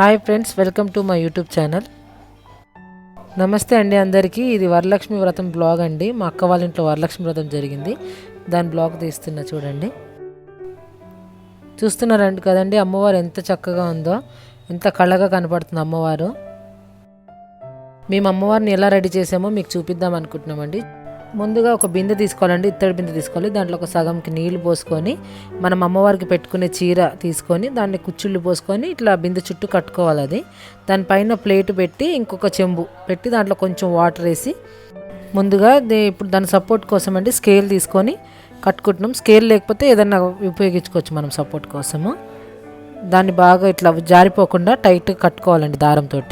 Hi friends welcome to my YouTube channel. నమస్తే అండి అందరికీ. ఇది వరలక్ష్మి వ్రతం బ్లాగ్ అండి. మా అక్క వాళ్ళ ఇంట్లో వరలక్ష్మి వ్రతం జరిగింది. దాని బ్లాగ్ తీస్తున్నా చూడండి. చూస్తున్నారండి కదండి అమ్మవారు ఎంత చక్కగా ఉందో ఎంత కళ్ళగా కనపడుతుంది అమ్మవారు. మేము అమ్మవారిని ఎలా రెడీ చేసామో మీకు చూపిద్దాం అనుకుంటున్నామండి. ముందుగా ఒక బిందె తీసుకోవాలండి. ఇత్తడి బిందె తీసుకోవాలి. దాంట్లో ఒక సగంకి నీళ్ళు పోసుకొని మనం అమ్మవారికి పెట్టుకునే చీర తీసుకొని దాన్ని కుచ్చుళ్ళు పోసుకొని ఇట్లా బిందె చుట్టూ కట్టుకోవాలి అది. దానిపైన ప్లేట్ పెట్టి ఇంకొక చెంబు పెట్టి దాంట్లో కొంచెం వాటర్ వేసి ముందుగా దే- ఇప్పుడు దాని సపోర్ట్ కోసం అండి స్కేల్ తీసుకొని కట్టుకుంటున్నాం. స్కేల్ లేకపోతే ఏదన్నా ఉపయోగించుకోవచ్చు మనం సపోర్ట్ కోసము. దాన్ని బాగా ఇట్లా జారిపోకుండా టైట్గా కట్టుకోవాలండి దారంతో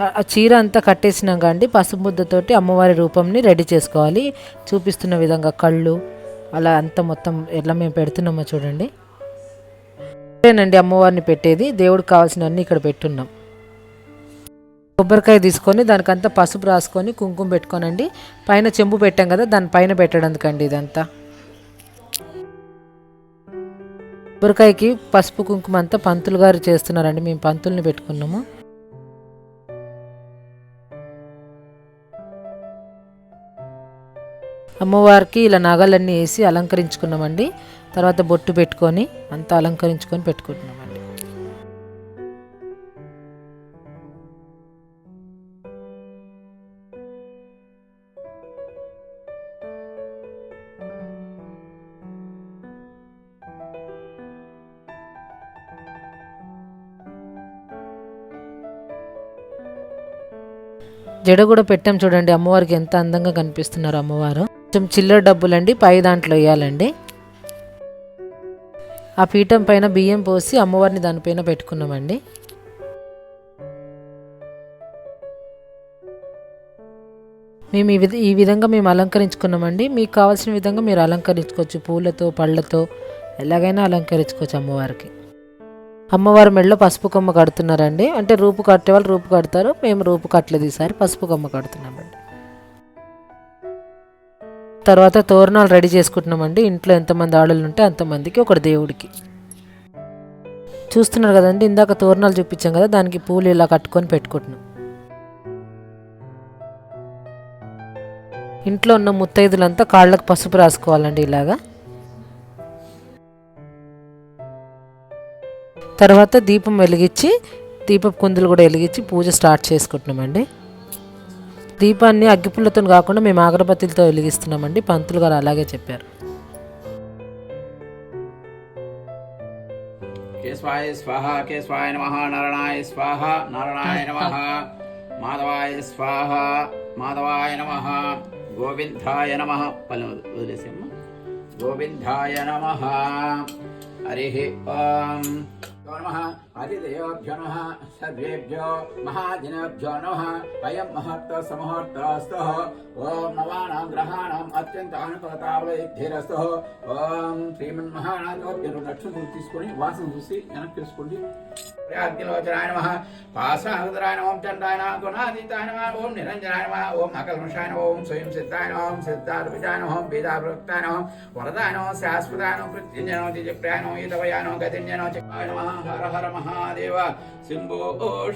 ఆ చీర అంతా కట్టేసినాక అండి పసుపు ముద్దతోటి అమ్మవారి రూపంని రెడీ చేసుకోవాలి. చూపిస్తున్న విధంగా కళ్ళు అలా అంతా మొత్తం ఎట్లా మేము పెడుతున్నామో చూడండి. ఇక్కడేనండి అమ్మవారిని పెట్టేది. దేవుడికి కావాల్సిన అన్ని ఇక్కడ పెట్టున్నాం. కొబ్బరికాయ తీసుకొని దానికంతా పసుపు రాసుకొని కుంకుమ పెట్టుకోనండి. పైన చెంబు పెట్టాం కదా దాని పైన పెట్టడానికండి ఇదంతా. కొబ్బరికాయకి పసుపు కుంకుమ అంతా పంతులు గారు చేస్తున్నారండి. మేము పంతుల్ని పెట్టుకున్నాము. అమ్మవారికి ఇలా నగలన్నీ వేసి అలంకరించుకున్నామండి. తర్వాత బొట్టు పెట్టుకొని అంతా అలంకరించుకొని పెట్టుకుంటున్నామండి. జడ కూడా పెట్టాం చూడండి అమ్మవారికి ఎంత అందంగా కనిపిస్తున్నారు అమ్మవారు. కొంచెం చిల్లర డబ్బులండి పై దాంట్లో వేయాలండి. ఆ పీఠం పైన బియ్యం పోసి అమ్మవారిని దానిపైన పెట్టుకున్నామండి. మేము ఈ విధ ఈ విధంగా మేము అలంకరించుకున్నామండి. మీకు కావాల్సిన విధంగా మీరు అలంకరించుకోవచ్చు. పూలతో పళ్ళతో ఎలాగైనా అలంకరించుకోవచ్చు అమ్మవారికి. అమ్మవారి మెడలో పసుపు కొమ్మ కడుతున్నారండి. అంటే రూపు కట్టే వాళ్ళు రూపు కడతారు మేము రూపు కట్టలేదు ఈసారి పసుపు కొమ్మ కడుతున్నామండి తర్వాత తోరణాలు రెడీ చేసుకుంటున్నామండి. ఇంట్లో ఎంతమంది ఆడలు ఉంటే అంతమందికి ఒకటి దేవుడికి. చూస్తున్నారు కదండి ఇందాక తోరణాలు చూపించాం కదా దానికి పూలు ఇలా కట్టుకొని పెట్టుకుంటున్నాం. ఇంట్లో ఉన్న ముత్తైదులంతా కాళ్ళకు పసుపు రాసుకోవాలండి ఇలాగా. తర్వాత దీపం వెలిగించి దీపపు కుందులు కూడా వెలిగించి పూజ స్టార్ట్ చేసుకుంటున్నామండి. దీపాన్ని అగ్గిపుల్లతో కాకుండా మేము అగరబత్తులతో వెలిగిస్తున్నామండి. పంతులు గారు అలాగే చెప్పారు. కేశవాయ స్వాహ కేశవాయ నమ నరణాయ స్వాహ నరణాయ నమ మాధవాయ స్వాహ మాధవాయ నమ గోవిందాయ నమ. పలు వదిలేసేమ్మా గోవిందాయ నమ. హరి ఓం నమ హరిదేవభ్యో నమ సర్వేభ్యో మహాదినేభ్యో నమ అయం మహత్త సమహర్తస్తు ఓం నవానాం గ్రహాణం అత్యంత అనుకూలతావైద్ధిరస్తు ఓం శ్రీమన్మహానాథోభ్యం లక్షలు తీసుకొని వాసన చూసి వెనక్కి ప్రాప్తిలోచనాయ నమ. పాసాహృదరాయ నమ ఓం చండాయ నమ. గుణాతీతాయ నమ. ఓం నిరంజనాయ నమ. ఓం అకల్మషాయ నమ. ఓం స్వయం సిద్ధాయ నమ. ఓం సిద్ధార్థిజాయ నమ. ఓం వేదాప్రోక్తాయ నమ. వరదాయ నమ. శాశ్వతాయ నమ. ప్రత్యుంజయ నమ. దిజప్రాయ నమ. ఈతవయ నమ. గతింజయ చక్రాయ నమ. హర హర మహాదేవ. శంభో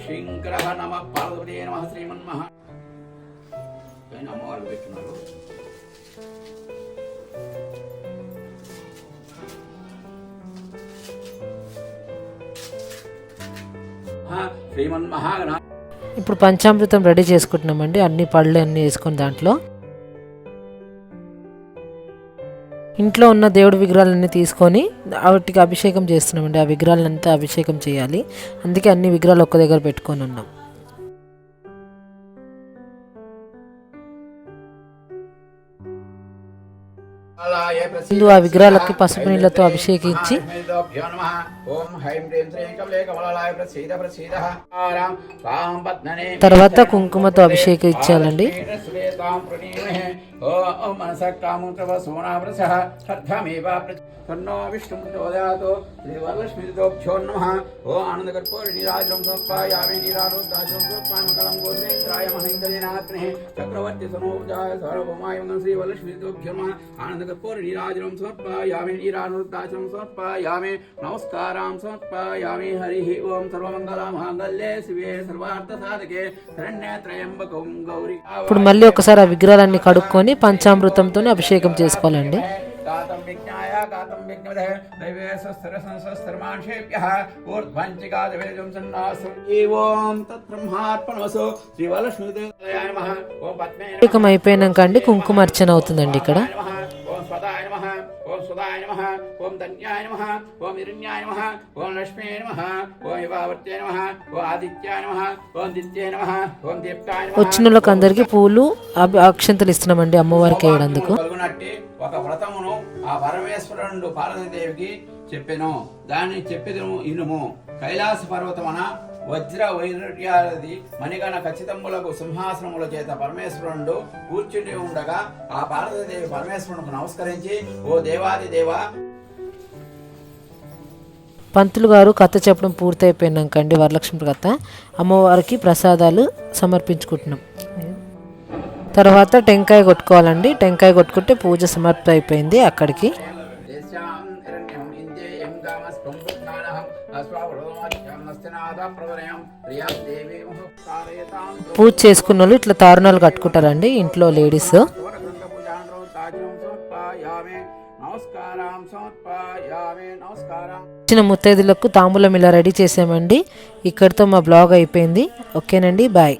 శంకర నమ పార్వతీ నమ. శ్రీమన్మహ పైన అమ్మవారు పెట్టున్నారు ఇప్పుడు పంచామృతం రెడీ చేసుకుంటున్నామండి. అన్ని పళ్ళు అన్నీ వేసుకొని దాంట్లో. ఇంట్లో ఉన్న దేవుడి విగ్రహాలన్నీ తీసుకొని వాటికి అభిషేకం చేస్తున్నామండి. ఆ విగ్రహాలంతా అభిషేకం చేయాలి. అందుకే అన్ని విగ్రహాలు ఒక్క దగ్గర పెట్టుకొని ఉన్నాం. ముందు ఆ విగ్రహాలకి పసుపు నీళ్ళతో అభిషేకించి. తర్వాత కుంకుమతో అభిషేకించాలండి తన్నో విష్ణు ప్రచోదయాత్ శ్రీవరలక్ష్మీదోభ్యో నమ. ఓ ఆనందకర్పూర నీరాజం సమర్పయామి నీరారోగ్యం సమర్పయామకలం గోత్రేంద్రాయ మహేంద్రనాథ్నే చక్రవర్తి సమోజాయ సార్వభౌమాయ మంగళం శ్రీవరలక్ష్మీదోభ్యో నమ ఆనందకర్పూర నీరాజనం సమర్పయామి నీరారోగ్యం సమర్పయామి నమస్కారం సమర్పయామి హరి ఓం సర్వమంగళ మాంగళ్యే శివే సర్వార్థ సాధకే. శరణ్య త్రయంబకం గౌరీ ఇప్పుడు మళ్ళీ ఒకసారి ఆ విగ్రహాలన్నీ కడుక్కొని పంచామృతంతో అభిషేకం చేసుకోవాలండి गातं विज्ञाय गातं विज्ञमदः दैवे स्वस्तर संस्वस्तरमांशेभ्यः ऊर्ध्वञ्चिकादवेदं सन्नासु एवं तत्ब्रह्मार्पणमसो श्रीवलक्ष्मीदेवाय नमः ॐ पद्मे అభిషేకం అయిపోయినాక అండి కుంకుమ అర్చన అవుతుందండి ఇక్కడ ఓం ధన్యాయ నమ. ఓం హిరణ్యాయ నమ. ఓం లక్ష్మీ నమ. ఓం యువావర్తే నమ. ఓం ఆదిత్యాయ నమ. ఓం దిత్యాయ నమ. ఓం దీప్తాయ నమ. వచ్చిన వాళ్ళకందరికీ పూలు అక్షంతలు ఇస్తున్నామండి అమ్మవారికి వేయడందుకు ఒక వ్రతమును ఆ పరమేశ్వరుడు పార్వతీదేవికి చెప్పెను. దాన్ని చెప్పెదము ఇనుము. కైలాస పర్వతమన వజ్ర వైర్యాది మణిగణ ఖచ్చితములకు సింహాసనముల చేత పరమేశ్వరుడు కూర్చుని ఉండగా ఆ పార్వతీదేవి పరమేశ్వరునికి నమస్కరించి ఓ దేవాది దేవా! పంతులు గారు కథ చెప్పడం పూర్తయిపోయినాక అండి వరలక్ష్మి కథ. అమ్మవారికి ప్రసాదాలు సమర్పించుకుంటున్నాం. తర్వాత టెంకాయ కొట్టుకోవాలండి. టెంకాయ కొట్టుకుంటే పూజ సమర్పి అయిపోయింది అక్కడికి. పూజ చేసుకున్న వాళ్ళు ఇట్లా తారుణాలు కట్టుకుంటారండి ఇంట్లో లేడీస్. వచ్చిన ముత్తైదులకు తాంబూలం ఇలా రెడీ చేసామండి. ఇక్కడితో మా బ్లాగ్ అయిపోయింది. ఓకేనండి బాయ్.